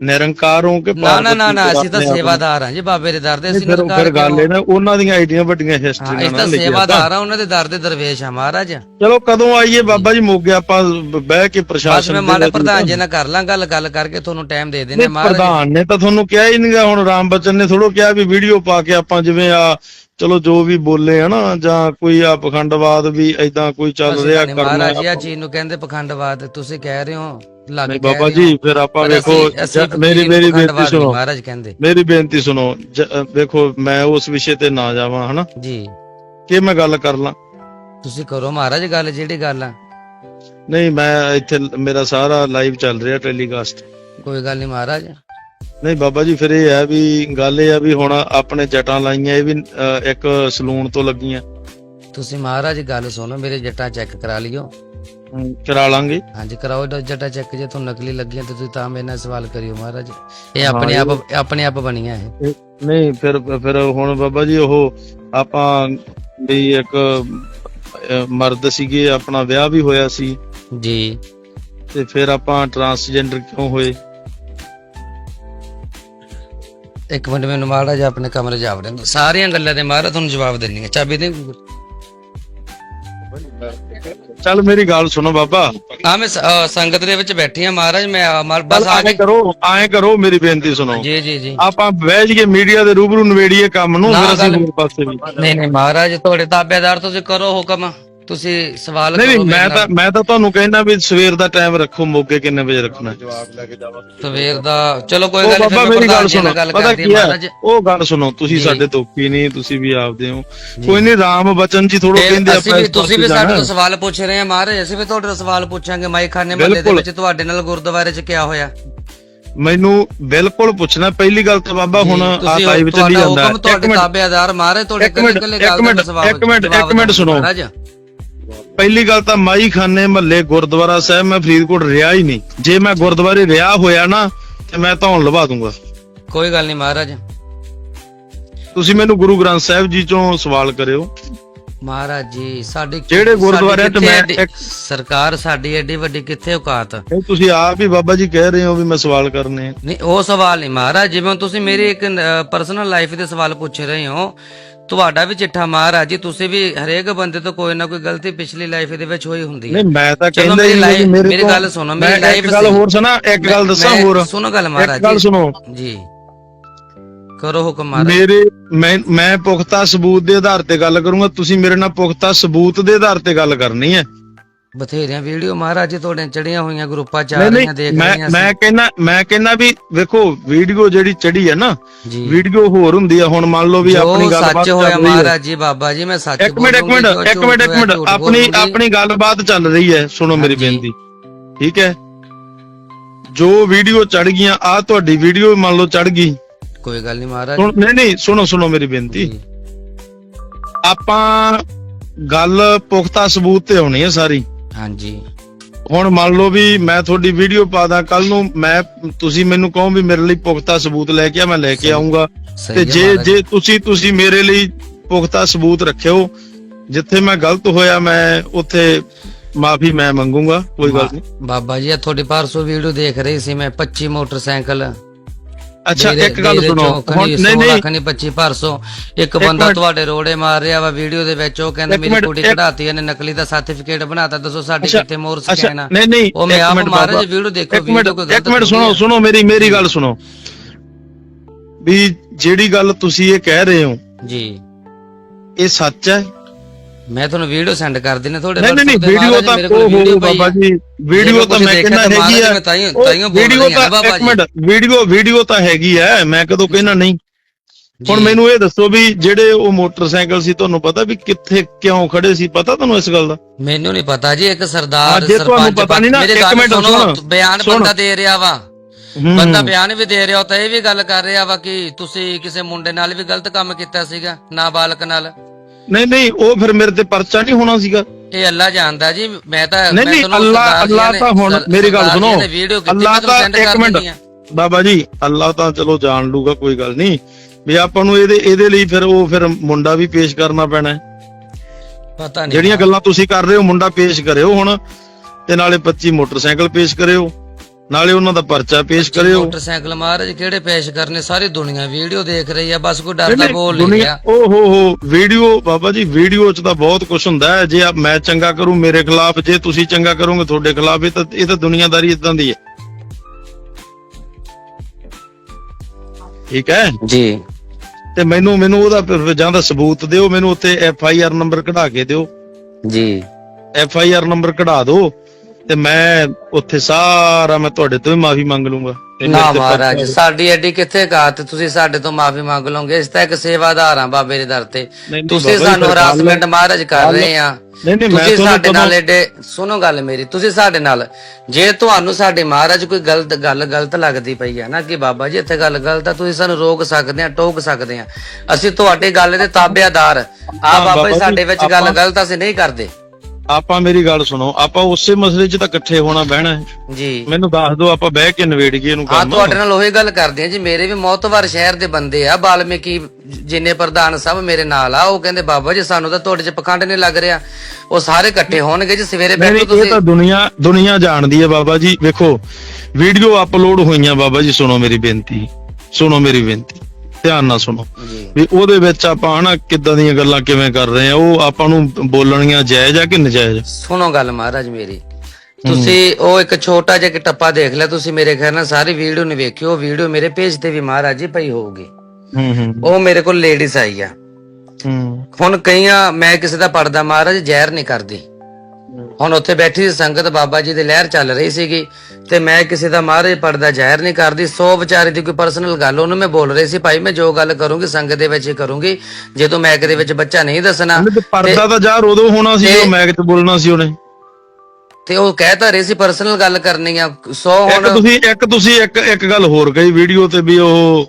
A: ਨਿਰੰਕਾਰ ਹੋ ਕਿ
B: ਨਾ ਨਾ ਨਾ ਨਾ ਅਸੀਂ ਤਾਂ ਸੇਵਾਦਾਰ ਹਾਂ ਜੀ ਬਾਬੇ ਦੇ ਦਰ ਦੇ ਅਸੀਂ ਨਿਰੰਕਾਰ
A: ਫਿਰ ਗੱਲ? ਇਹ ਨਾ ਉਹਨਾਂ ਦੀਆਂ ਆਈਡੀਆਂ ਵੱਡੀਆਂ
B: ਹਾਂ
A: ਹਿਸਟਰੀਆਂ
B: ਅਸੀਂ ਤਾਂ ਸੇਵਾਦਾਰ ਆ ਉਹਨਾਂ ਦੇ ਦਰ ਦੇ ਦਰਵੇਸ਼ ਆ ਮਹਾਰਾਜ।
A: ਚਲੋ ਕਦੋਂ ਆਈਏ ਬਾਬਾ ਜੀ ਮੋਗੇ ਆਪਾਂ ਬਹਿ ਕੇ ਪ੍ਰਸ਼ਾਸਨ
B: ਮੈਂ
A: ਦੇ ਵਿੱਚ-
B: ਪ੍ਰਧਾਨ ਜੀ ਨਾਲ ਕਰ ਲਾਂ ਗੱਲ ਗੱਲ ਕਰਕੇ ਤੁਹਾਨੂੰ ਟਾਈਮ ਦੇ ਦੇਣੇ ਮਹਾਰਾਜ।
A: ਪ੍ਰਧਾਨ ਨੇ ਤਾਂ ਤੁਹਾਨੂੰ ਕਿਹਾ ਹੀ ਨਹੀਂਗਾ ਹੁਣ ਰਾਮ ਬਚਨ ਨੇ ਥੋੜੋ ਕਿਹਾ ਵੀ ਵੀਡੀਓ ਪਾ ਕੇ ਆਪਾਂ ਜਿਵੇਂ ਆ ਚਲੋ ਜੋ ਵੀ ਬੋਲੇ ਹਨਾ ਜਾਂ ਕੋਈ ਆ ਪਖੰਡਵਾਦ ਵੀ ਐਦਾਂ ਕੋਈ ਚੱਲ ਰਿਹਾ ਕਰਨਾ
B: ਮਹਾਰਾਜ ਜੀ ਆ ਚੀਜ਼ ਨੂੰ ਕਹਿੰਦੇ ਪਖੰਡਵਾਦ ਤੁਸੀਂ ਕਹਿ ਰਹੇ ਹੋ। ਲੱਗ
A: ਨਹੀਂ ਬਾਬਾ। ਜੀ ਫਿਰ ਆਪਾਂ ਵੇਖੋ ਮੇਰੀ ਮੇਰੀ ਬੇਨਤੀ ਸੁਣੋ।
B: ਮਹਾਰਾਜ ਕਹਿੰਦੇ।
A: ਮੇਰੀ ਬੇਨਤੀ ਸੁਣੋ ਵੇਖੋ ਮੈਂ ਉਸ ਵਿਸ਼ੇ ਤੇ ਨਾ ਜਾਵਾਂ ਹਨਾ?
B: ਜੀ।
A: ਕਿ ਮੈਂ ਗੱਲ ਕਰ ਲਾਂ?
B: ਤੁਸੀਂ ਕਰੋ ਮਹਾਰਾਜ ਗੱਲ ਜਿਹੜੀ ਗੱਲ ਆ।
A: ਨਹੀਂ ਮੈਂ ਇੱਥੇ ਮੇਰਾ ਸਾਰਾ ਲਾਈਵ ਚੱਲ ਰਿਹਾ ਟੈਲੀਕਾਸਟ।
B: ਕੋਈ ਗੱਲ ਨਹੀਂ ਮਹਾਰਾਜ।
A: ਨਹੀਂ ਬਾਬਾ ਜੀ ਫਿਰ ਇਹ ਹੈ ਵੀ ਗੱਲ ਇਹ ਆ ਵੀ ਹੁਣ ਆਪਣੇ ਜਟਾਂ ਲਾਈਆਂ ਇਹ ਵੀ ਇੱਕ ਸਲੂਨ ਤੋਂ ਲੱਗੀਆਂ।
B: ਤੁਸੀਂ ਮਹਾਰਾਜ ਗੱਲ ਸੁਣੋ ਮੇਰੇ ਜੱਟਾਂ ਚੈੱਕ ਕਰਾ ਲਿਓ।
A: ਕਰਾ ਲਾਂਗੇ।
B: ਹਾਂਜੀ ਕਰਾਓ ਡ- ਜੱਟਾਂ ਚੈੱਕ ਜੇ ਤੁਹਾਨੂੰ ਨਕਲੀ ਲੱਗੀਆਂ ਤੇ ਤੁਸੀਂ ਤਾਂ ਮੇਰੇ ਨਾਲ ਸਵਾਲ ਕਰਿਓ ਮਹਾਰਾਜ। ਇਹ ਆਪਣੇ ਆਪ ਆਪਣੇ ਆਪ ਬਣੀਆਂ ਇਹ।
A: ਨਹੀਂ ਫਿਰ ਫਿਰ ਹੁਣ ਬਾਬਾ ਜੀ ਉਹ ਆਪਾਂ ਵੀ ਇੱਕ ਮਰਦ ਸੀਗੇ ਆਪਣਾ ਵਿਆਹ ਵੀ ਹੋਇਆ ਸੀ।
B: ਜੀ।
A: ਤੇ ਫਿਰ ਆਪਾਂ ਟਰਾਂਸਜੈਂਡਰ ਕਿਉਂ ਹੋਏ?
B: ਇੱਕ ਮਿੰਟ ਮੈਨੂੰ ਮਹਾਰਾਜ ਆਪਣੇ ਕਮਰੇ ਜਾ ਵੜਨ ਦਿਓ। ਸਾਰੀਆਂ ਗੱਲਾਂ ਦੇ ਮਹਾਰਾਜ ਤੁਹਾਨੂੰ ਜਵਾਬ ਦੇਣੀਆਂ ਚਾਬੀ ਦੇ।
A: ਚੱਲ ਮੇਰੀ ਗੱਲ ਸੁਣੋ ਬਾਬਾ।
B: ਆ ਮੈਂ ਸ- ਅ, ਸੰਗਤ ਦੇ ਵਿੱਚ ਬੈਠੀ ਆ ਮਹਾਰਾਜ ਮੈਂ ਆ- ਮਰ- ਬਸ ਆ
A: ਐਂ
B: ਕੇ
A: ਕਰੋ ਐਂ ਕਰੋ ਮੇਰੀ ਬੇਨਤੀ ਸੁਣੋ।
B: ਜੀ ਜੀ ਜੀ।
A: ਆਪਾਂ ਬਹਿ ਜਾਈਏ ਮੀਡੀਆ ਦੇ ਰੂਬਰੂ ਨਵੇੜੀਏ ਕੰਮ ਨੂੰ
B: ਨਾ
A: ਫਿਰ ਅਸੀਂ
B: ਗੱਲ-
A: ਹੋਰ ਪਾਸੇ ਵੀ।
B: ਨਹੀਂ ਨਹੀਂ ਮਹਾਰਾਜ ਤੁਹਾਡੇ ਤਾਬੇਦਾਰ ਤੁਸੀਂ ਕਰੋ ਹੁਕਮ। ਤੁਸੀਂ ਸਵਾਲ
A: ਨਹੀਂ
B: ਕਰੋ
A: ਨਹੀਂ
B: ਮੇਰੇ
A: ਮੈਂ
B: ਨਾਲ।
A: ਤਾਂ ਮੈਂ ਤਾਂ ਤੁਹਾਨੂੰ ਕਹਿਣਾ ਵੀ ਸਵੇਰ ਦਾ ਟਾਈਮ ਰੱਖੋ ਮੋਗੇ ਕਿੰਨੇ ਵਜੇ ਰੱਖਣਾ
B: ਸਵੇਰ ਦਾ ਚਲੋ ਕੋਈ
A: ਉਹ
B: ਗੱਲ ਨਹੀਂ
A: ਬਾਬਾ ਮੇਰੀ ਗੱਲ ਸੁਣੋ। ਪਤਾ ਕੀ ਹੈ ਉਹ ਗੱਲ ਸੁਣੋ ਤੁਸੀਂ
B: ਜੀ।
A: ਸਾਡੇ ਦੋਖੀ ਨਹੀਂ ਤੁਸੀਂ ਵੀ ਆਪਦੇ ਹੋ। ਕੋਈ ਨਹੀਂ ਰਾਮ ਬਚਨ ਜੀ ਥੋੜੋ ਕਹਿੰਦੇ
B: ਅਸੀਂ
A: ਆਪਾਂ
B: ਵੀ
A: ਇਸ
B: ਤੁਸੀਂ ਵੀ
A: ਪਾਸੇ
B: ਸਾਡੇ
A: ਜਾਣਾ।
B: ਤੋਂ ਸਵਾਲ ਪੁੱਛ ਰਹੇ ਆ ਮਹਾਰਾਜ ਅਸੀਂ ਵੀ ਤੁਹਾਡੇ ਤੋਂ ਸਵਾਲ ਪੁੱਛਾਂਗੇ ਮਾਈ ਖਾਨੇ ਮਹੱਲੇ ਦੇ
A: ਬਿਲਕੁਲ।
B: ਵਿੱਚ ਤੁਹਾਡੇ ਨਾਲ ਗੁਰਦੁਆਰੇ 'ਚ ਕੀ ਹੋਇਆ?
A: ਮੈਨੂੰ ਬਿਲਕੁਲ ਪੁੱਛਣਾ ਪਹਿਲੀ ਗੱਲ ਤਾਂ ਬਾਬਾ ਹੁਣ ਆ
B: ਤੁਸੀਂ
A: ਲਾਈਵ
B: ਤੁਹਾਡਾ
A: ਜਾਂਦਾ।
B: ਹੁਕਮ
A: ਇੱਕ
B: ਤੁਹਾਡੇ
A: ਮਿੰਟ।
B: ਤਾਬੇਦਾਰ ਮਹਾਰਾਜ ਤੁਹਾਡੇ
A: ਇੱਕ ਮਿੰਟ,
B: ਕੱਲੇ
A: ਇੱਕ
B: ਗੱਲ
A: ਮਿੰਟ,
B: ਸਵਾਲ
A: ਇੱਕ ਮਿੰਟ, ਇੱਕ ਮਿੰਟ ਸੁਣੋ।
B: ਮਹਾਰਾਜ।
A: ਪਹਿਲੀ ਗੱਲ ਤਾਂ ਮਾਈ ਖਾਨੇ ਮਹੱਲੇ ਗੁਰਦੁਆਰਾ ਸਾਹਿਬ ਮੈਂ ਫਰੀਦਕੋਟ ਰਿਹਾ ਹੀ ਨਹੀਂ। ਜੇ ਮੈਂ ਗੁਰਦੁਆਰੇ ਰਿਹਾ ਹੋਇਆ ਨਾ ਤੇ ਮੈਂ ਧੌਣ ਲਵਾ ਦੂੰਗਾ।
B: ਕੋਈ ਗੱਲ ਨਹੀਂ ਮਹਾਰਾਜ।
A: ਤੁਸੀਂ ਮੈਨੂੰ ਗੁਰੂ ਗ੍ਰੰਥ ਸਾਹਿਬ ਜੀ ਚੋਂ ਸਵਾਲ ਕਰਿਓ।
B: ਮਹਾਰਾਜ ਜੀ ਸਾਡੀ
A: ਜਿਹੜੇ 'ਚ
B: ਕਿੱਥੇ
A: ਮੈਂ
B: ਸਰਕਾਰ ਸਾਡੀ ਐਡੀ ਵੱਡੀ ਕਿੱਥੇ ਔਕਾਤ?
A: ਇਹ ਤੁਸੀਂ ਆਪ ਹੀ ਬਾਬਾ ਜੀ ਕਹਿ ਰਹੇ ਹੋ ਵੀ ਮੈਂ ਸਵਾਲ ਕਰਨੇ।
B: ਨਹੀਂ ਉਹ ਸਵਾਲ ਨਹੀਂ ਮਹਾਰਾਜ ਜਿਵੇਂ ਤੁਸੀਂ ਮੇਰੀ ਇੱਕ ਪਰਸਨਲ ਲਾਈਫ ਦੇ ਸਵਾਲ ਪੁੱਛ ਰਹੇ ਹੋ ਤੁਹਾਡਾ ਵੀ ਚਿੱਠਾ ਮਹਾਰਾਜ ਜੀ ਤੁਸੀਂ ਵੀ ਹਰੇਕ ਬੰਦੇ ਤੋਂ ਕੋਈ ਨਾ ਕੋਈ ਗਲਤੀ ਪਿਛਲੀ ਲਾਈਫ ਦੇ ਵਿੱਚ ਹੋਈ ਹੁੰਦੀ ਹੈ।
A: ਨਹੀਂ ਮੈਂ ਤਾਂ ਕਹਿੰਦਾ
B: ਮੇਰੀ
A: ਹੀ ਮੇਰੇ ਤੋਂ-
B: ਗੱਲ ਸੁਣੋ, ਮੇਰੀ
A: ਇੱਕ ਗੱਲ। ਹੋਰ ਸੁਣਾ ਇੱਕ ਗੱਲ ਦੱਸਾਂ ਹੋਰ।
B: ਸੁਣੋ ਗੱਲ ਮਹਾਰਾਜ
A: ਇੱਕ ਗੱਲ
B: ਜੀ।
A: ਸੁਣੋ।
B: ਜੀ। ਕਰੋ ਹੁਕਮ ਮਹਾਰਾਜ।
A: ਮੇਰੇ ਮੈਂ ਮੈਂ ਪੁਖਤਾ ਸਬੂਤ ਦੇ ਆਧਾਰ ਤੇ ਗੱਲ ਕਰੂੰਗਾ ਤੁਸੀਂ ਮੇਰੇ ਨਾਲ ਪੁਖਤਾ ਸਬੂਤ ਦੇ ਆਧਾਰ ਤੇ ਗੱਲ ਕਰਨੀ ਹੈ।
B: ਬਥੇਰੀਆਂ ਵੀਡੀਓ ਮਹਾਰਾਜ ਤੁਹਾਡੇ ਚੜੀਆਂ ਹੋਈਆਂ ਗਰੁੱਪਾਂ ਚ ਆ ਰਹੀਆਂ ਦੇਖ ਰਹੀਆਂ
A: ਮੈਂ ਕਹਿੰਦਾ ਮੈਂ ਕਹਿੰਦਾ ਵੀ ਵੇਖੋ ਵੀਡੀਓ ਜਿਹੜੀ ਚੜੀ ਹੈ ਨਾ ਵੀਡੀਓ ਹੋਰ ਹੁੰਦੀ ਆ ਹੁਣ ਮੰਨ ਲਓ ਵੀ ਆਪਣੀ ਗੱਲਬਾਤ
B: ਸੱਚ ਹੋਇਆ
A: ਚੱਲ ਰਹੀ ਹੈ।
B: ਮਹਾਰਾਜ ਜੀ ਬਾਬਾ ਜੀ ਮੈਂ ਸੱਚ
A: ਇੱਕ ਮਿੰਟ ਇੱਕ ਮਿੰਟ ਇੱਕ ਮਿੰਟ ਇੱਕ ਮਿੰਟ ਆਪਣੀ। ਆਪਣੀ ਗੱਲਬਾਤ ਚੱਲ ਰਹੀ ਹੈ ਸੁਣੋ ਮੇਰੀ। ਬੇਨਤੀ। ਠੀਕ ਹੈ? ਜੋ ਵੀਡੀਓ ਚੜ ਗਈਆਂ ਆ ਤੁਹਾਡੀ ਵੀਡੀਓ ਮੰਨ ਲਓ ਚੜ ਗਈ
B: ਕੋਈ ਗੱਲ ਨਹੀਂ ਮਹਾਰਾਜ
A: ਸੁਣ ਨਹੀਂ ਨਹੀਂ ਸੁਣੋ ਸੁਣੋ ਮੇਰੀ ਬੇਨਤੀ
B: ਜੀ।
A: ਆਪਾਂ ਗੱਲ ਪੁਖਤਾ ਸਬੂਤ ਤੇ ਹੋਣੀ ਹੈ ਸਾਰੀ
B: ਹਾਂਜੀ
A: ਹੁਣ ਮੰਨ ਲਓ ਵੀ ਮੈਂ ਤੁਹਾਡੀ ਵੀਡੀਓ ਪਾਦਾ ਕੱਲ ਨੂੰ ਮੈਂ ਤੁਸੀਂ ਮੈਨੂੰ ਕਹੋ ਵੀ ਮੇਰੇ ਲਈ ਪੁਖਤਾ ਸਬੂਤ ਲੈ ਕੇ ਆ ਮੈਂ ਲੈ ਕੇ
B: ਸਹੀ।
A: ਆਉਂਗਾ
B: ਸਹੀ
A: ਤੇ
B: ਹੈ
A: ਜੇ
B: ਮਹਾਰਾਜ।
A: ਜੇ ਤੁਸੀਂ ਤੁਸੀਂ ਮੇਰੇ ਲਈ ਪੁਖਤਾ ਸਬੂਤ ਰੱਖਿਓ ਜਿੱਥੇ ਮੈਂ ਗਲਤ ਹੋਇਆ ਮੈਂ ਉੱਥੇ ਮਾਫੀ ਮੈਂ ਮੰਗੂੰਗਾ ਕੋਈ ਗੱਲ ਨਹੀਂ
B: ਬਾਬਾ ਜੀ ਇਹ ਤੁਹਾਡੀ ਪਰਸੋਂ ਵੀਡੀਓ ਦੇਖ ਰਹੀ ਸੀ ਮੈਂ 25 ਮੋਟਰਸਾਈਕਲ
A: ਅੱਛਾ ਇੱਕ ਗੱਲ ਸੁਣੋ। ਹੁਣ
B: ਨਹੀਂ,
A: ਨਹੀਂ
B: 16
A: ਨਹੀਂ।
B: ਖਨੀ 25 ਪਰਸੋਂ ਇੱਕ ਬੰਦਾ। ਤੁਹਾਡੇ ਰੋੜੇ ਮਾਰ ਰਿਹਾ ਵਾ ਵੀਡੀਓ ਦੇ ਵਿੱਚ ਉਹ ਕਹਿੰਦਾ ਮੇਰੀ ਕੁੜੀ ਕਢਾਤੀ ਇਹਨੇ ਨਕਲੀ ਦਾ ਸਰਟੀਫਿਕੇਟ ਬਣਾਤਾ ਦੱਸੋ ਸਾਡੇ ਕਿੱਥੇ ਮੋਰ ਸਕੈਨ
A: ਨਹੀਂ ਨਹੀਂ
B: ਉਹ ਮੈਂ ਆਪ
A: ਬਾਬਾ,
B: ਵੀਡੀਓ ਦੇਖੋ ਵੀਡੀਓ ਕੋਈ
A: ਇੱਕ ਮਿੰਟ ਸੁਣੋ ਸੁਣੋ ਮੇਰੀ ਮੇਰੀ ਗੱਲ ਸੁਣੋ। ਵੀ ਜਿਹੜੀ ਗੱਲ ਤੁਸੀਂ ਇਹ ਕਹਿ ਰਹੇ ਹੋ
B: ਜੀ।
A: ਇਹ ਸੱਚ ਹੈ?
B: ਮੈਂ ਤੁਹਾਨੂੰ ਵੀਡੀਓ ਸੈਂਡ ਕਰ ਦਿੰਨੇ ਤੁਹਾਡੇ
A: ਨਹੀਂ ਨਹੀਂ ਵੀਡੀਓ ਤਾਂ ਉਹ ਬਾਬਾ
B: ਆ।
A: ਜੀ ਵੀਡੀਓ ਤਾਂ ਮੈਂ ਕਹਿੰਦਾ ਹੈਗੀ ਆ ਵੀਡੀਓ
B: ਆ
A: ਤਾਂ ਇੱਕ। ਮਿੰਟ ਵੀਡੀਓ ਵੀਡੀਓ ਤਾਂ ਹੈਗੀ ਹੈ ਮੈਂ ਕਦੋਂ ਕਹਿਣਾ ਨਹੀਂ ਹੁਣ। ਮੈਨੂੰ ਇਹ ਦੱਸੋ ਵੀ ਜਿਹੜੇ ਉਹ ਮੋਟਰਸਾਈਕਲ ਸੀ ਤੁਹਾਨੂੰ ਪਤਾ ਵੀ ਕਿੱਥੇ ਕਿਉਂ ਖੜੇ ਸੀ ਪਤਾ ਤੁਹਾਨੂੰ ਇਸ ਗੱਲ ਦਾ
B: ਮੈਨੂੰ ਨਹੀਂ ਪਤਾ ਜੀ ਇੱਕ ਸਰਦਾਰ ਸਰਪੰਚ ਮੇਰੀ
A: ਇੱਕ ਮਿੰਟ
B: ਸੁਣੋ। ਬਿਆਨ। ਬੰਦਾ ਦੇ ਰਿਹਾ ਵਾ। ਬੰਦਾ ਬਿਆਨ ਵੀ ਦੇ ਰਿਹਾ ਤਾਂ ਇਹ ਵੀ ਗੱਲ ਕਰ ਰਿਹਾ ਵਾ ਕਿ ਤੁਸੀਂ ਕਿਸੇ ਮੁੰਡੇ ਨਾਲ ਵੀ ਗਲਤ ਕੰਮ ਕੀਤਾ ਸੀਗਾ ਨਾਬਾਲਗ ਨਾਲ
A: ਨਹੀਂ ਨਹੀਂ ਉਹ ਫਿਰ ਮੇਰੇ ਤੇ ਪਰਚਾ ਨਹੀਂ ਹੋਣਾ ਸੀਗਾ।
B: ਇਹ ਅੱਲਾ ਜਾਣਦਾ ਜੀ ਮੈਂ ਤਾਂ
A: ਨਹੀਂ ਨਹੀਂ ਅੱਲਾ ਅੱਲਾ ਤਾਂ ਹੁਣ ਮੇਰੀ ਗੱਲ ਸੁਣੋ। ਅੱਲਾ ਤਾਂ ਇੱਕ ਮਿੰਟ। ਬਾਬਾ ਜੀ ਅੱਲਾ ਤਾਂ ਚਲੋ ਜਾਣ ਲੂਗਾ ਕੋਈ ਗੱਲ ਨਹੀਂ। ਵੀ ਆਪਾਂ ਨੂੰ ਇਹਦੇ ਇਹਦੇ ਲਈ ਫਿਰ ਉਹ ਫਿਰ ਮੁੰਡਾ ਵੀ ਪੇਸ਼ ਕਰਨਾ ਪੈਣਾ।
B: ਪਤਾ ਨਹੀਂ
A: ਜਿਹੜੀਆਂ ਗੱਲਾਂ ਤੁਸੀਂ ਕਰ ਰਹੇ ਹੋ ਮੁੰਡਾ ਪੇਸ਼ ਕਰਿਓ ਹੁਣ ਤੇ ਨਾਲੇ 25 ਮੋਟਰਸਾਈਕਲ ਪੇਸ਼ ਕਰਿਓ। ਨਾਲੇ ਉਹਨਾਂ ਦਾ ਪਰਚਾ ਪੇਸ਼ ਕਰਿਓ।
B: ਮੋਟਰਸਾਈਕਲ ਮਹਾਰਾਜ ਕਿਹੜੇ ਪੇਸ਼ ਕਰਨੇ? ਸਾਰੀ ਦੁਨੀਆ ਵੀਡੀਓ ਦੇਖ ਰਹੀ ਆ ਬਸ ਕੋਈ ਡਰਦਾ ਬੋਲ ਨਹੀਂ ਰਿਹਾ।
A: ਓ ਹੋ ਹੋ ਵੀਡੀਓ ਬਾਬਾ ਜੀ ਵੀਡੀਓ 'ਚ ਤਾਂ ਬਹੁਤ ਕੁਝ ਹੁੰਦਾ ਹੈ। ਜੇ ਆ- ਮੈਂ ਚੰਗਾ ਕਰੂੰ ਮੇਰੇ ਖਿਲਾਫ ਜੇ ਤੁਸੀਂ ਚੰਗਾ ਕਰੋਗੇ ਤੁਹਾਡੇ ਖਿਲਾਫ ਇਹ ਤਾਂ ਇਹ ਤਾਂ ਦੁਨੀਆਦਾਰੀ ਇਦਾਂ ਦੀ ਹੈ। ਠੀਕ ਹੈ?
B: ਜੀ।
A: ਤੇ ਮੈਨੂੰ ਮੈਨੂੰ ਉਹਦਾ ਜਾਂ ਤਾਂ ਸਬੂਤ ਦਿਓ ਮੈਨੂੰ ਉੱਥੇ ਐਫ ਆਈ ਆਰ ਨੰਬਰ ਕਢਾ ਕੇ ਦਿਓ।
B: ਜੀ।
A: ਐਫ ਆਈ ਆਰ ਨੰਬਰ ਕਢਾ ਦਿਓ। ਤੇ ਮੈਂ ਉੱਥੇ ਸਾਰਾ ਮੈਂ ਤੁਹਾਡੇ ਤੋਂ ਵੀ ਮਾਫੀ ਮੰਗ ਲੂੰਗਾ
B: ਨਾ ਮਹਾਰਾਜ ਸਾਡੀ ਐਡੀ ਕਿੱਥੇ ਕਾਤ ਤੁਸੀਂ ਸਾਡੇ ਤੋਂ ਮਾਫੀ ਮੰਗ ਲਓਗੇ। ਇਸ ਤਾਂ ਇੱਕ ਸੇਵਾਦਾਰ ਆ ਬਾਬੇ ਦੇ ਦਰ ਤੇ। ਤੁਸੀਂ ਸਾਨੂੰ ਹਰਾਸਮੈਂਟ ਮਹਾਰਾਜ ਕਰ ਰਹੇ ਆ
A: ਨਹੀਂ ਨਹੀਂ ਮੈਂ
B: ਤੁਸੀਂ ਸਾਡੇ ਨਾਲ ਐਡੇ ਸੁਣੋ ਗੱਲ ਮੇਰੀ ਤੁਸੀਂ ਸਾਡੇ ਨਾਲ ਜੇ ਤੁਹਾਨੂੰ ਸਾਡੇ ਮਹਾਰਾਜ ਕੋਈ ਗਲਤ ਗੱਲ ਗਲਤ ਲੱਗਦੀ ਪਈ ਆ ਨਾ ਕਿ ਬਾਬਾ ਜੀ ਇੱਥੇ ਗੱਲ ਗਲਤ ਆ ਤੁਸੀਂ ਸਾਨੂੰ ਰੋਕ ਸਕਦੇ ਆ ਟੋਕ ਸਕਦੇ ਆ ਅਸੀਂ ਤੁਹਾਡੀ ਗੱਲ ਦੇ ਤਾਬੇਦਾਰ ਆ ਬਾਬਾ ਜੀ ਸਾਡੇ ਵਿੱਚ ਗੱਲ ਗਲਤ ਅਸੀਂ ਨਹੀਂ ਕਰਦੇ।
A: ਆਪਾਂ ਮੇਰੀ ਗੱਲ ਸੁਣੋ ਆਪਾਂ ਉਸੇ ਮਸਲੇ 'ਚ ਤਾਂ ਇਕੱਠੇ ਹੋਣਾ ਬਹਿਣਾ ਹੈ।
B: ਜੀ।
A: ਮੈਨੂੰ ਦੱਸ ਦਿਓ ਆਪਾਂ ਬਹਿ ਕੇ ਨਵੇੜੀਏ ਇਹਨੂੰ ਕੰਮ।
B: ਤੁਹਾਡੇ ਨਾਲ ਉਹੀ ਗੱਲ ਕਰਦੇ ਆ ਜੀ ਮੇਰੇ ਵੀ ਮੌਤਵਰ ਸ਼ਹਿਰ ਦੇ ਬੰਦੇ ਆ ਬਾਲਮੀਕੀ ਜਿੰਨੇ ਪ੍ਰਧਾਨ ਸਭ ਮੇਰੇ ਨਾਲ ਆ ਉਹ ਕਹਿੰਦੇ ਬਾਬਾ ਜੀ ਸਾਨੂੰ ਤਾਂ ਤੁਹਾਡੇ 'ਚ ਪਖੰਡ ਨਹੀਂ ਲੱਗ ਰਿਹਾ। ਉਹ ਸਾਰੇ ਇਕੱਠੇ ਹੋਣਗੇ ਜੀ ਸਵੇਰੇ
A: ਨਹੀਂ
B: ਬੈਠੋ
A: ਨਹੀਂ ਇਹ
B: ਤੁਸੀਂ।
A: ਤਾਂ ਦੁਨੀਆ ਦੁਨੀਆ ਜਾਣਦੀ ਹੈ ਬਾਬਾ ਜੀ। ਵੇਖੋ ਵੀਡੀਓ ਅਪਲੋਡ ਹੋਈਆਂ ਬਾਬਾ ਜੀ ਸੁਣੋ ਮੇਰੀ ਬੇਨਤੀ ਸੁਣੋ ਮੇਰੀ ਬੇਨਤੀ। ਧਿਆਨ ਨਾਲ ਸੁਣੋ। ਵੀ ਉਹਦੇ ਵਿੱਚ ਆਪਾਂ ਹਨਾ ਕਿੱਦਾਂ ਦੀਆਂ ਗੱਲਾਂ ਕਿਵੇਂ ਕਰ ਰਹੇ ਆ ਉਹ ਆਪਾਂ ਨੂੰ ਬੋਲਣੀਆਂ ਜਾਇਜ਼ ਆ ਕਿ ਨਜਾਇਜ਼?
B: ਸੁਣੋ ਗੱਲ ਮਹਾਰਾਜ ਮੇਰੀ। ਤੁਸੀਂ ਉਹ ਇੱਕ ਛੋਟਾ ਜਿਹਾ ਟੱਪਾ ਦੇਖ ਲਿਆ ਤੁਸੀਂ ਮੇਰੇ ਖਿਆਲ ਨਾਲ ਸਾਰੀ ਵੀਡੀਓ ਨਹੀਂ ਵੇਖੀ ਉਹ ਵੀਡੀਓ ਮੇਰੇ ਪੇਜ ਤੇ ਵੀ ਮਹਾਰਾਜ ਜੀ ਪਈ ਹੋਊਗੀ।
A: ਹੂੰ ਹੂੰ।
B: ਉਹ ਮੇਰੇ ਕੋਲ ਲੇਡੀਜ਼ ਆਈ ਆ।
A: ਹੂੰ।
B: ਹੁਣ ਕਈਆਂ ਮੈਂ ਕਿਸੇ ਦਾ ਪੜਦਾ ਮਹਾਰਾਜ ਜ਼ਹਿਰ ਨਹੀਂ ਕਰਦੀ। ਹੁਣ ਉੱਥੇ ਬੈਠੀ ਸੀ ਸੰਗਤ ਬਾਬਾ ਜੀ ਦੀ ਲਹਿਰ ਚੱਲ ਰਹੀ ਸੀਗੀ ਤੇ ਮੈਂ ਕਿਸੇ ਦਾ ਮਹਾਰਾਜ ਪੜਦਾ ਜ਼ਾਹਿਰ ਨਹੀਂ ਕਰਦੀ ਸੋ ਵਿਚਾਰੇ ਦੀ ਕੋਈ ਪਰਸਨਲ ਗੱਲ ਉਹਨੂੰ ਮੈਂ ਬੋਲ ਰਹੀ ਸੀ ਭਾਈ ਮੈਂ ਜੋ ਗੱਲ ਕਰੂੰਗੀ ਸੰਗਤ ਦੇ ਵਿੱਚ ਹੀ ਕਰੂੰਗੀ ਜਦੋਂ ਮੈਂ ਦੇ ਵਿੱਚ ਬੱਚਾ ਨਹੀਂ ਦੱਸਣਾ
A: ਤੇ ਪਰਦਾ ਤਾਂ ਯਾਰ ਉਦੋਂ ਹੋਣਾ ਸੀ ਜਦੋਂ
B: ਤੇ-
A: ਮੈਂ ਕਿਤੇ ਬੋਲਣਾ ਸੀ ਉਹਨੇ।
B: ਤੇ ਉਹ ਕਹਿ ਤਾਂ ਰਹੇ ਸੀ ਪਰਸਨਲ ਗੱਲ ਕਰਨੀ ਆ ਸੋ
A: ਇੱਕ
B: ਹੁਣ
A: ਤੁਸੀਂ ਇੱਕ ਤੁਸੀਂ ਇੱਕ ਇੱਕ ਗੱਲ ਹੋਰ ਕਹੀ ਵੀਡੀਓ ਤੇ ਵੀ ਉਹ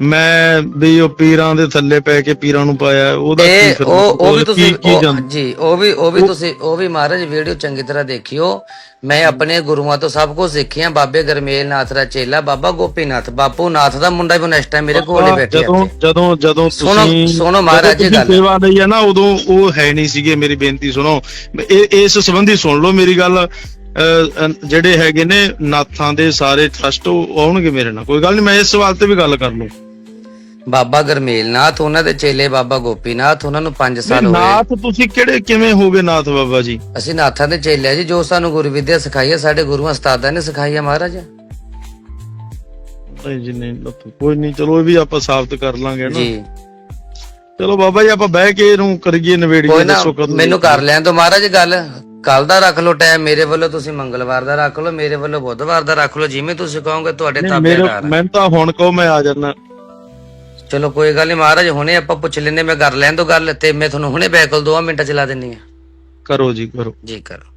A: ਮੈਂ ਵੀ ਉਹ ਪੀਰਾਂ ਦੇ ਥੱਲੇ ਪੈ ਕੇ ਪੀਰਾਂ ਨੂੰ ਪਾਇਆ ਉਹਦਾ ਕੀ
B: ਇਹ ਉਹ ਉਹ ਵੀ ਤੁਸੀਂ ਉਹ- ਜੀ ਉਹ ਵੀ ਉਹ ਵੀ ਤੁਸੀਂ ਉਹ ਵੀ ਮਹਾਰਾਜ ਵੀਡੀਓ ਚੰਗੀ ਤਰ੍ਹਾਂ ਦੇਖਿਓ। ਮੈਂ ਆਪਣੇ ਗੁਰੂਆਂ ਤੋਂ ਸਭ ਕੁਝ ਸਿੱਖਿਆ। ਬਾਬੇ ਗਰਮੇਲ ਨਾਥ ਦਾ ਚੇਲਾ ਬਾਬਾ ਗੋਪੀਨਾਥ ਬਾਪੂ ਨਾਥ ਦਾ ਮੁੰਡਾ ਵੀ ਟਾਈਮ ਮੇਰੇ ਕੋਲ ਹੀ ਬੈਠਿਆ
A: ਜਦੋਂ ਜਦੋਂ ਜਦੋਂ
B: ਸੁਣੋ-
A: ਤੁਸੀਂ
B: ਸੁਣੋ ਮਹਾਰਾਜ ਜੀ ਗੱਲ।
A: ਸੇਵਾ ਲਈ ਆ ਨਾ ਉਦੋਂ ਉਹ ਹੈ ਨਹੀਂ ਸੀਗੇ ਮੇਰੀ ਬੇਨਤੀ ਸੁਣੋ। ਇਹ ਇਸ ਸੰਬੰਧੀ ਸੁਣ ਲਓ ਮੇਰੀ ਗੱਲ। ਅਹ, ਅਹ, ਜਿਹੜੇ ਹੈਗੇ ਨੇ ਨਾਥਾਂ ਦੇ ਸਾਰੇ ਟਰਸਟ ਆਉਣਗੇ ਮੇਰੇ ਨਾਲ। ਕੋਈ ਗੱਲ ਨਹੀਂ ਮੈਂ ਇਸ ਸਵਾਲ ਤੇ ਵੀ ਗੱਲ ਕਰ ਲੂੰ
B: ਬਾਬਾ ਗਰਮੇਲ ਨਾਥ ਉਹਨਾਂ ਦੇ ਚੇਲੇ ਬਾਬਾ ਗੋਪੀਨਾਥ ਉਹਨਾਂ ਨੂੰ 5 ਸਾਲ ਹੋਏ
A: ਨਾਥ ਤੁਸੀਂ ਕਿਹੜੇ ਕਿਵੇਂ ਹੋਗੇ ਨਾਥ ਬਾਬਾ ਜੀ?
B: ਅਸੀਂ ਨਾਥਾਂ ਦੇ ਚੇਲੇ ਆ ਜੀ ਜੋ ਸਾਨੂੰ ਗੁਰੂ ਵਿਦਿਆ ਸਿਖਾਈ ਹੈ ਸਾਡੇ ਗੁਰੂਆਂ ਉਸਤਾਦਾਂ ਨੇ ਸਿਖਾਈ ਹੈ ਮਹਾਰਾਜ।
A: ਨਹੀਂ ਜੀ ਨਹੀਂ ਲੱਥੂ। ਕੋਈ ਨਹੀਂ ਚਲੋ ਇਹ ਵੀ ਆਪਾਂ ਸਾਬਤ ਕਰ ਲਾਂਗੇ ਨਾ।
B: ਜੀ।
A: ਚਲੋ ਬਾਬਾ ਜੀ ਆਪਾਂ ਬਹਿ ਕੇ ਇਹਨੂੰ ਕਰੀਏ ਨਵੇੜੀਏ
B: ਕੋਈ ਨਾ
A: ਦੱਸੋ ਕਦੋਂ
B: ਮੈਨੂੰ ਕਰ ਲੈਣ ਤੋਂ ਮਹਾਰਾਜ ਗੱਲ। ਕੱਲ ਦਾ ਰੱਖ ਲਓ ਟਾਈਮ ਮੇਰੇ ਵੱਲੋਂ ਤੁਸੀਂ ਮੰਗਲਵਾਰ ਦਾ ਰੱਖ ਲਓ ਮੇਰੇ ਵੱਲੋਂ ਬੁੱਧਵਾਰ ਦਾ ਰੱਖ ਲਓ ਜਿਵੇਂ ਤੁਸੀਂ ਕਹੋਗੇ ਤੁਹਾਡੇ
A: ਨਹੀਂ,
B: ਤਾਬੇ
A: ਮੇਰੇ
B: ਕਰ
A: ਮੈਂ ਤਾਂ ਹੁਣ ਕਹੋ ਮੈਂ ਆ ਜਾਣਾ
B: ਚਲੋ ਕੋਈ ਗੱਲ ਨਹੀਂ ਮਹਾਰਾਜ ਹੁਣੇ ਆਪਾਂ ਪੁੱਛ ਲੈਂਦੇ ਮੈਂ ਕਰ ਲੈਣ ਤੋਂ ਗੱਲ ਤੇ ਮੈਂ ਤੁਹਾਨੂੰ ਹੁਣੇ ਬੈਕ ਕੋਲ 2 ਮਿੰਟਾਂ ਚ ਲਾ ਦਿੰਨੀ ਆ।
A: ਕਰੋ ਜੀ ਕਰੋ।
B: ਜੀ ਕਰੋ।